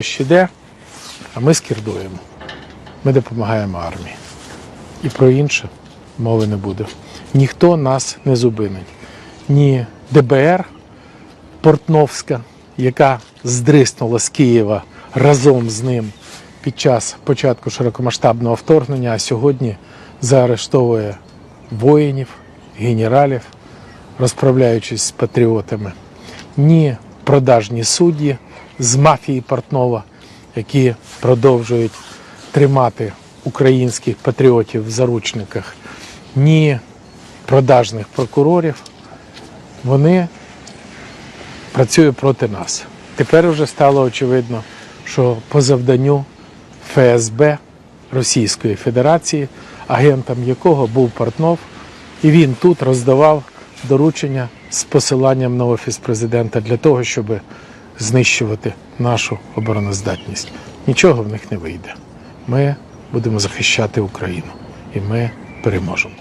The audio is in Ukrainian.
Дощ іде, а ми скірдуємо. Ми допомагаємо армії. І про інше мови не буде. Ніхто нас не зупинить. Ні ДБР Портновська, яка здриснула з Києва разом з ним під час початку широкомасштабного вторгнення, а сьогодні заарештовує воїнів, генералів, розправляючись з патріотами. Ні продажні судді з мафії Портнова, які продовжують тримати українських патріотів в заручниках, ні продажних прокурорів. Вони працюють проти нас. Тепер вже стало очевидно, що по завданню ФСБ Російської Федерації, агентом якого був Портнов, і він тут роздавав доручення з посиланням на офіс президента для того, щоб знищувати нашу обороноздатність. Нічого в них не вийде. Ми будемо захищати Україну, і ми переможемо.